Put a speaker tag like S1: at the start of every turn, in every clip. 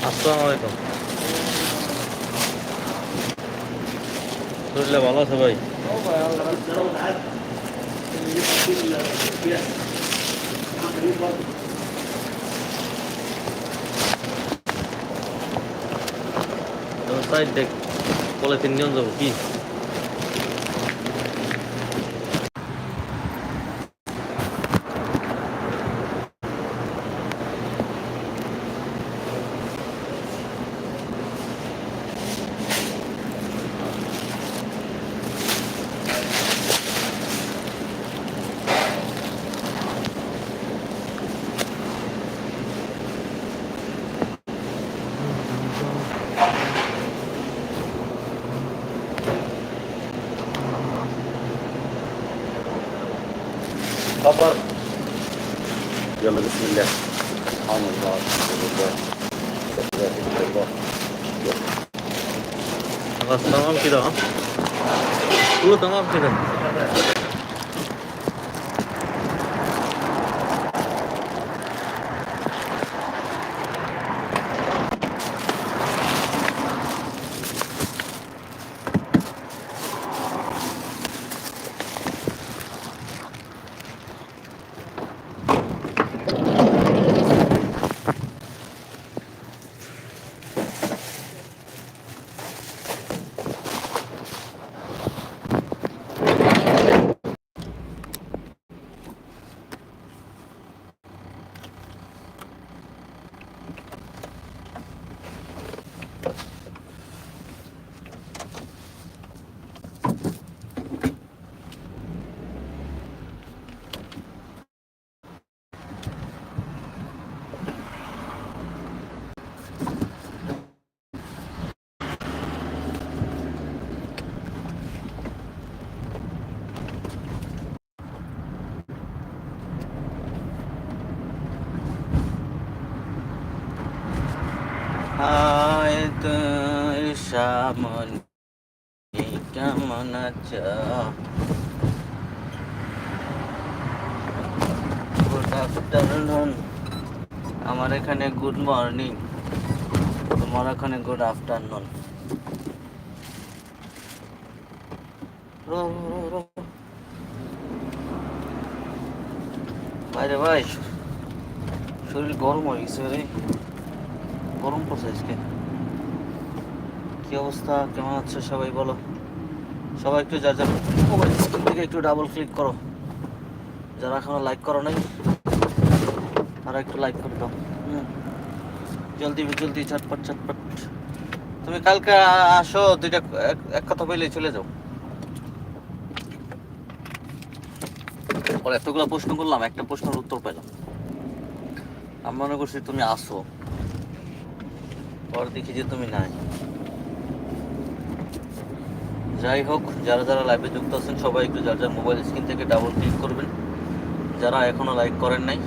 S1: আসসালামু আলাইকুম ভালো আছে ভাই? সাইড দেখ পলিথিন নিয়ে যাব কি? Başlayalım. Bismillah. Subhanallah. Bismillah. Bismillah. Tamam ki
S2: daha. Bu tamam ki daha. Good afternoon আমার এখানে গুড মর্নিং তোমার এখানে গুড আফটারনুন ভাই, শরীর গরম হয়ে গেছে রে। গরম পড়ছে আজকে। কি অবস্থা? কেমন আছে সবাই বলো। সবাই একটু যার যার মোবাইল স্ক্রিন থেকে একটু ডাবল ক্লিক করো। যারা এখনও লাইক করো নাই, তারা একটু লাইক করে দাও। জলদি জলদি, ঝটপট ঝটপট। তুমি কালকে আসো, দুইটা এক- কথা বললেই চলে যাও। ওর এতগুলো প্রশ্ন করলাম, একটা প্রশ্নের উত্তর পেলাম। আমি মনে করছি তুমি আসো। পর দেখি যে তুমি নাই। যাই হোক, যারা যারা লাইভে যুক্ত আছেন, সবাই একটু যার যার মোবাইল স্ক্রিন থেকে ডাবল ক্লিক করবেন। যারা এখনও লাইক করেন নাই,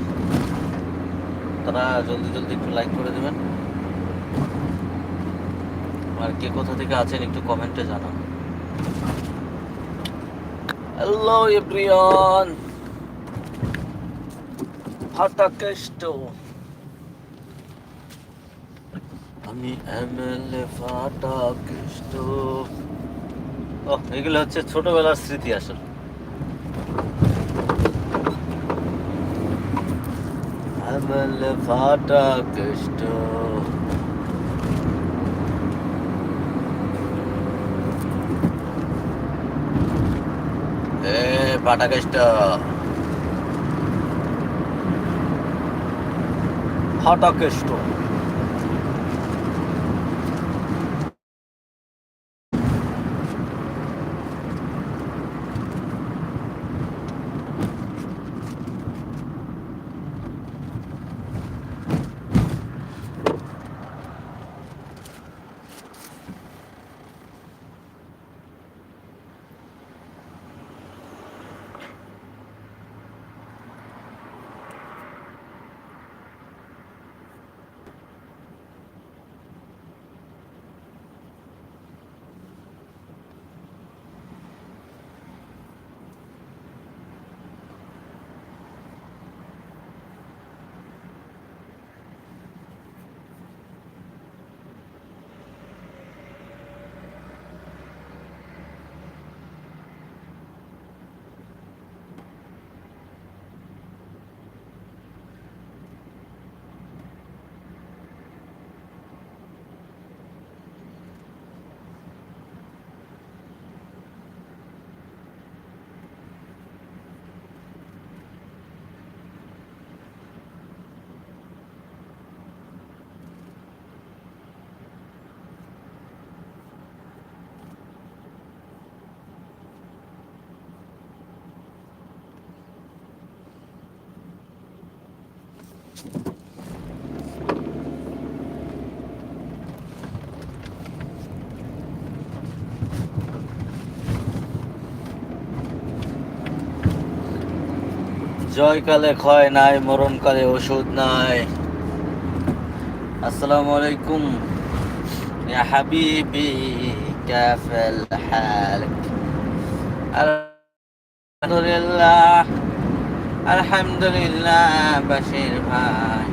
S2: তারা জলদি জলদি একটু লাইক করে দেবেন। আর কে কোথা থেকে আছেন একটু কমেন্টে জানান। হ্যালো এভরিওয়ান ফাটা কেষ্ট আমি এমএলএ ফাটা কেষ্ট ও এগুলো হচ্ছে ছোটবেলার স্মৃতি আসলে। এমএলএ ফাটা কেষ্ট। এ ফাটা কেষ্ট। ফাটা কেষ্ট। জয়কালে ক্ষয় নাই মরণকালে ওষুধ নাই আসসালামু আলাইকুম يا حبيبي كيف حالك الحمد لله الحمد لله বাশির ভাই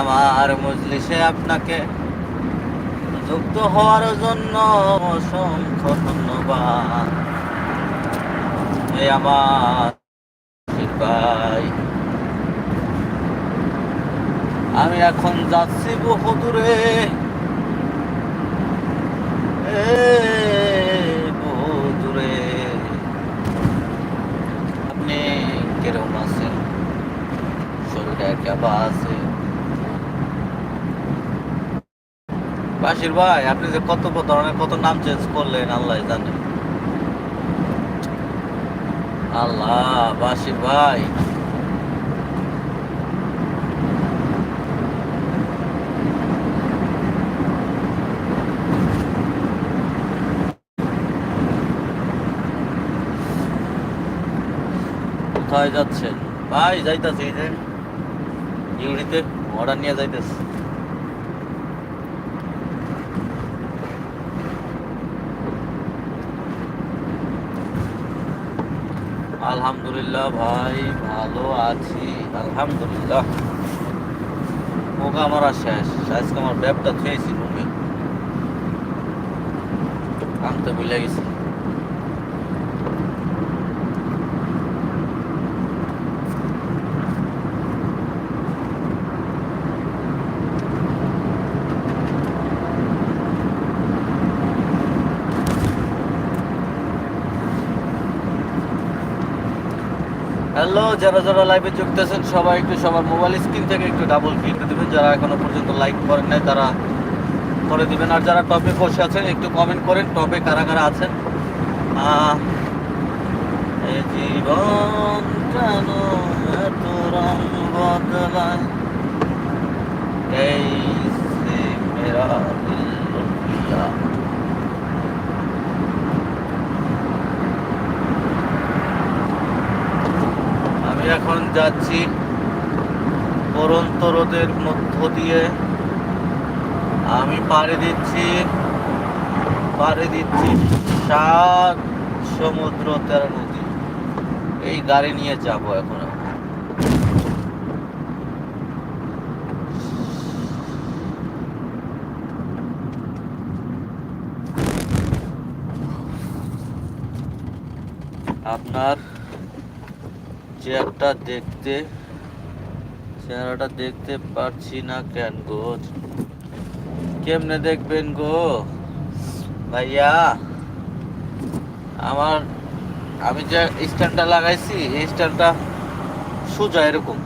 S2: আমার মজলিসে আপনাকে যুক্ত হওয়ার জন্য অসংখ্য ধন্যবাদ এই আমার বাশির ভাই। আমি এখন যাচ্ছি বহুদূরে। বহুদূরে। আপনি কীরকম আছেন? শরীরটা কেবা আছে? বাসির ভাই, আপনি যে কত ধরনের কত নাম চেঞ্জ করলেন আল্লাহ জানে। আল্লাহ বাসির ভাই। কোথায় যাচ্ছেন? ভাই যাইতাছি যে ইউনিতে অর্ডার নিয়ে যাইতেছি। আলহামদুলিল্লাহ ভাই, ভালো আছি। আলহামদুলিল্লাহ। আমার আর শেষ। আজকে আমার ব্যাপটা খেয়েছি আনতে ভুলে গেছি হ্যালো যারা যারা লাইভে যুক্ত আছেন, সবাই একটু সবার মোবাইল স্ক্রিন থেকে একটু ডাবল ক্লিক করে দিবেন। যারা এখনও পর্যন্ত লাইক করেন নাই, তারা করে দিবেন। আর যারা টপে বসে আছেন, একটু কমেন্ট করেন টপে কারা কারা আছেন। জীবন কেন এত রং বদলায় এই সে মেরা দিল লুটিয়া আমি এখন যাচ্ছি পরন্ত রোদের মধ্য দিয়ে। আমি পাড়ি দিচ্ছি পাড়ি দিচ্ছি সাত সমুদ্র তেরো নদী। এই গাড়ি নিয়ে যাব এখন আপনার চেয়ারটা দেখতে, চেহারাটা দেখতে পারছি না কেন গো? কেমনে দেখবেন গো? ভাইয়া, আমার, আমি যে স্ট্যান্ডটা লাগাইছি, এই স্ট্যান্ডটা সোজা এরকম।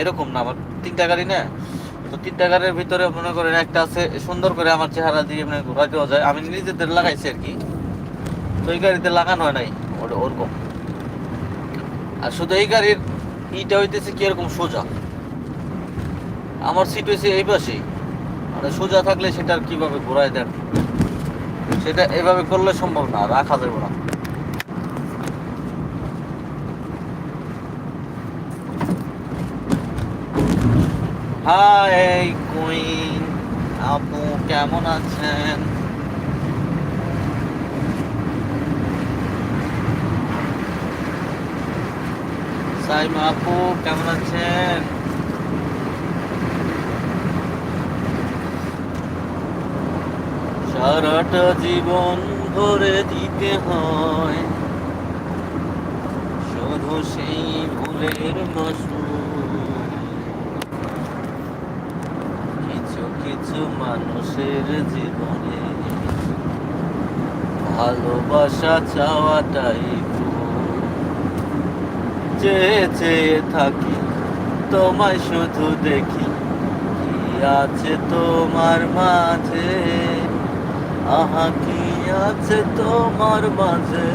S2: এরকম না, আমার তিনটা গাড়ি না? তো তিনটা গাড়ির ভিতরে মনে করেন একটা আছে, সুন্দর করে আমার চেহারা দিয়ে মানে ঘোরা দেওয়া যায়। আমি নিজেদের লাগাইছি আর কি। তো এই গাড়িতে লাগানো হয় নাই ওরকম। আর শুধু এই গাড়ির ইটা হইতেছে কি এরকম সোজা? আমার সিট হয়েছে এই পাশেই। মানে সোজা থাকলে সেটা কীভাবে ঘোরায় দেন? সেটা এভাবে করলে সম্ভব না, রাখা যাবে না। হাই কুইন, আপু কেমন আছেন? সাইমা আপু কেমন আছেন? সারাটা জীবন ভরে দিতে হয়। শুধু সেই ভুলের মাসুল। কিছু কিছু মানুষের জীবনে ভালোবাসা চাওয়াটাই চেয়ে চেয়ে থাকি তোমায় শুধু দেখি। কি আছে তোমার মাঝে? আহা কি আছে তোমার মাঝে?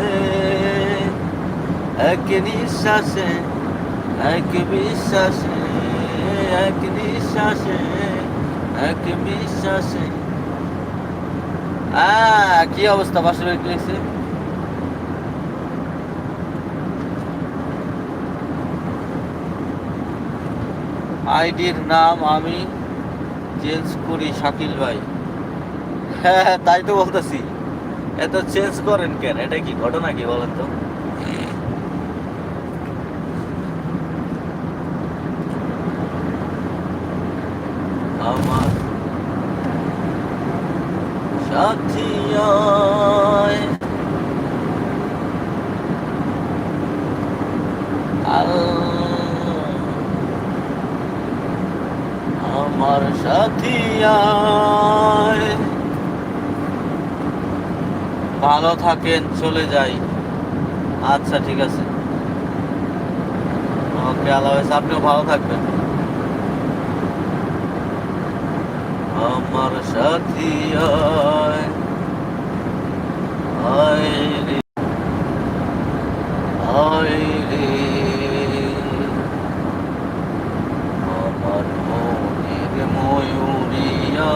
S2: এক নিঃশ্বাসে এক বিশ্বাসে এক নিঃশ্বাসে এক বিশ্বাসে। আহ, কি অবস্থা? বাসা লিখছে আইডির নাম আমি চেঞ্জ করি শাকিল ভাই। হ্যাঁ হ্যাঁ তাই তো বলতেছি। এত চেঞ্জ করেন কেন? এটা কি ঘটনা কি বলেন তো? আমার সাথী আয় আল- আমার সাথী আয় ভালো থাকেন চলে যাই। আচ্ছা ঠিক আছে। ওকে, আল্লাহ আপনিও ভালো থাকবেন। আমার সাথী আয় রে আয় রে আমার মনের ময়ূরী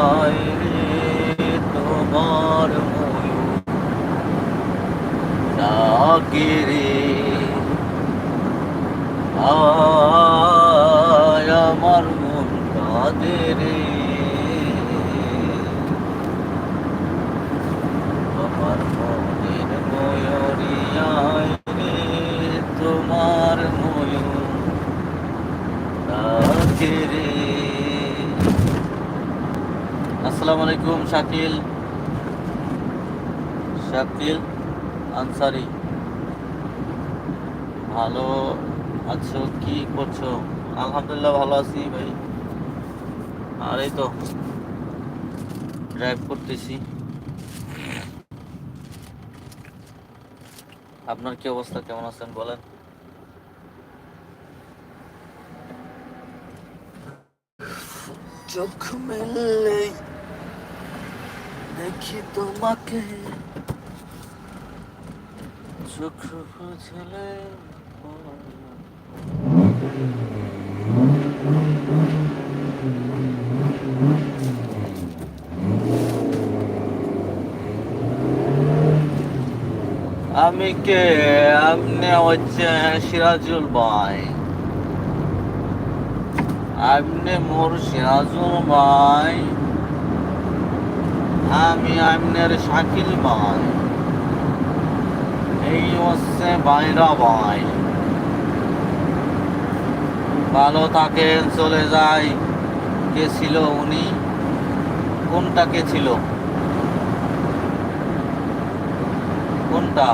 S2: আয় রে তোমার ময়ূর আয় আমার মন কাঁদে রে আমার মনের ময়ূরী আয় তোমার ময়ূর ডাকে রে আসসালামু আলাইকুম, শাকিল। শাকিল আনসারি। ভালো আছো? কি করছ? আলহামদুলিল্লাহ ভালো আছি ভাই। আর এই তো ড্রাইভ করতেছি। আপনার কি অবস্থা? কেমন আছেন বলেন? চোখ মেললে দেখি তোমাকে। চোখ বুঝলে আমি কে? আপনি হচ্ছে সিরাজুল ভাই। আপনি মোর সিরাজুল ভাই। আমি আপনার শাকিল ভাই। এই হচ্ছে বাইরা ভাই। ভালো থাকেন, চলে যাই। কে ছিল উনি? কোনটা কে ছিল? কোনটা?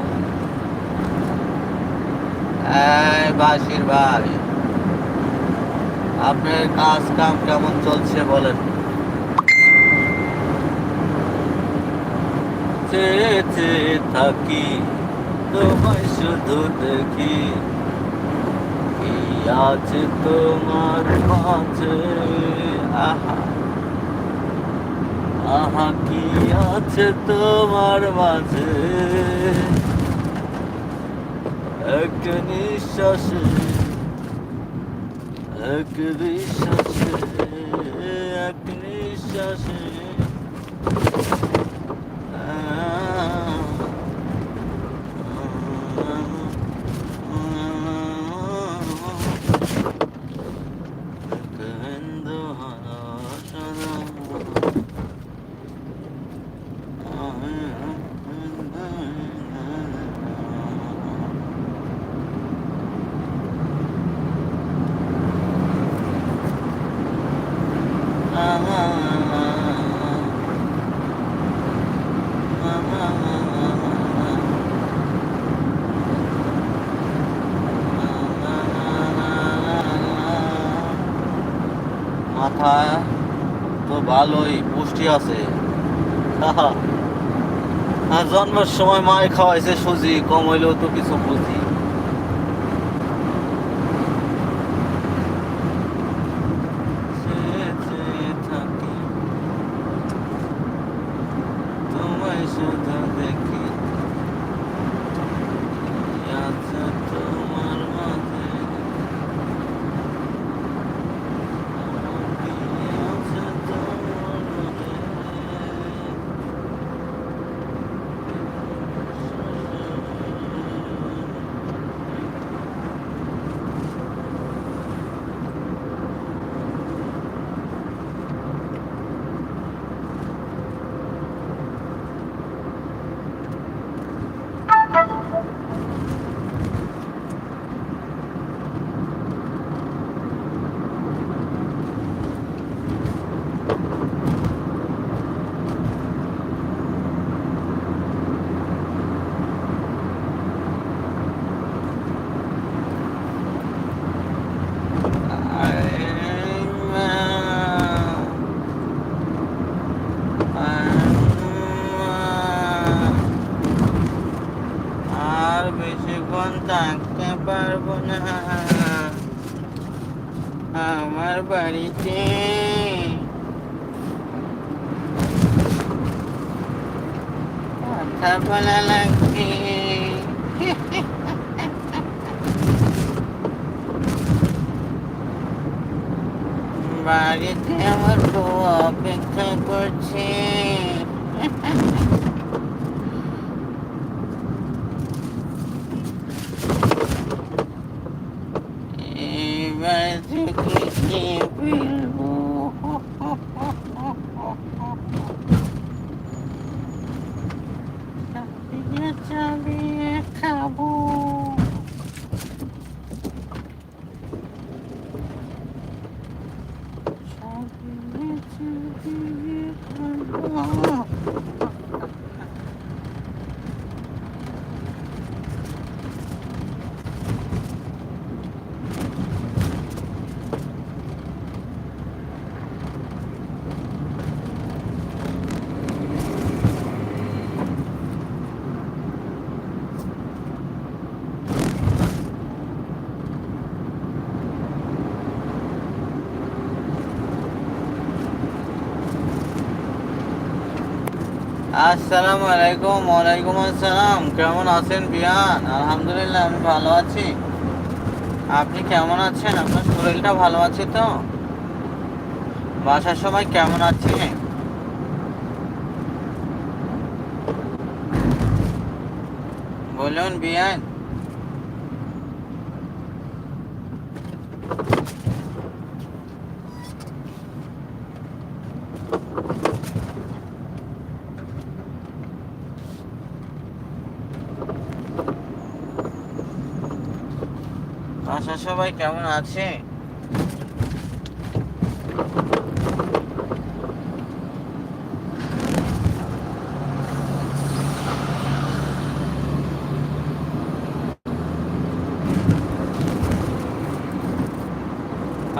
S2: বাসির ভাই, আপনার কাজ কাম কেমন চলছে বলেন? থাকি, তোমায় শুধু দেখি। আছে তোমার মাঝে, আহা। আহা, কি আছে তোমার মাঝে? এক নিঃশ্বাসে, এক বিশ্বাসে এক নিঃশ্বাসে। মাথা তো ভালোই, পুষ্টি আছে। আর জন্মের সময় মায় খাওয়াইছে সুজি, কম হইলেও তো কিছু বুঝি। Yeah. আসসালামু আলাইকুম, ওয়ালাইকুম আসসালাম। কেমন আছেন বিয়ান? আলহামদুলিল্লাহ, আমি ভালো আছি। আপনি কেমন আছেন? আপনার শরীরটা ভালো আছে তো? বাসার সবাই কেমন আছে? বলুন বিয়ান। বাসার সবাই কেমন আছে?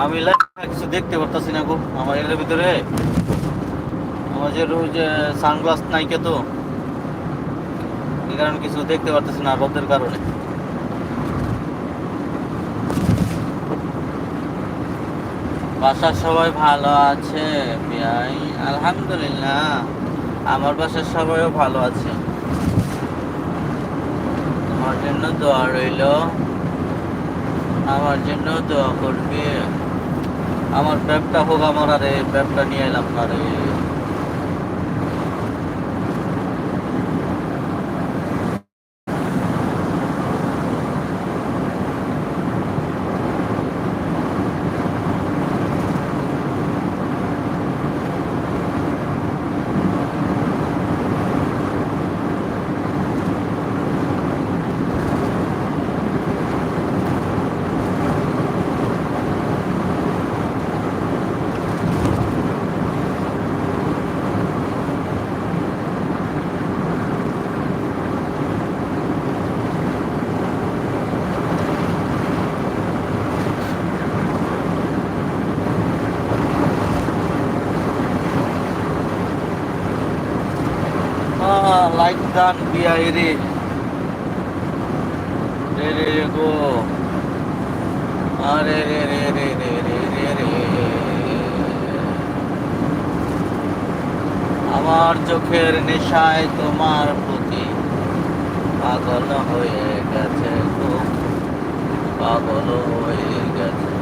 S2: আমি কিছু দেখতে পারতাছি না গো, আমার এর ভিতরে। আমার যে রোজ সানগ্লাস নাই কে তো, এই কারণে কিছু দেখতে পারতেছি না রোদের কারণে। বাসার সবাই ভালো আছে? ভাই আলহামদুলিল্লাহ। আমার বাসার সবাইও ভালো আছে। আমার জন্য দোয়া রইল। আমার জন্য দোয়া করবে। আমার ব্যাপটা হোক, আমার আরে ব্যাপটা নিয়ে এলাম না রে লাইক দান রে রে রে গো আরে রে রে রে রে রে রে রে আমার চোখের নেশায় তোমার প্রতি পাগল হয়ে গেছে গো। পাগল হয়ে গেছে।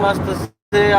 S2: mas você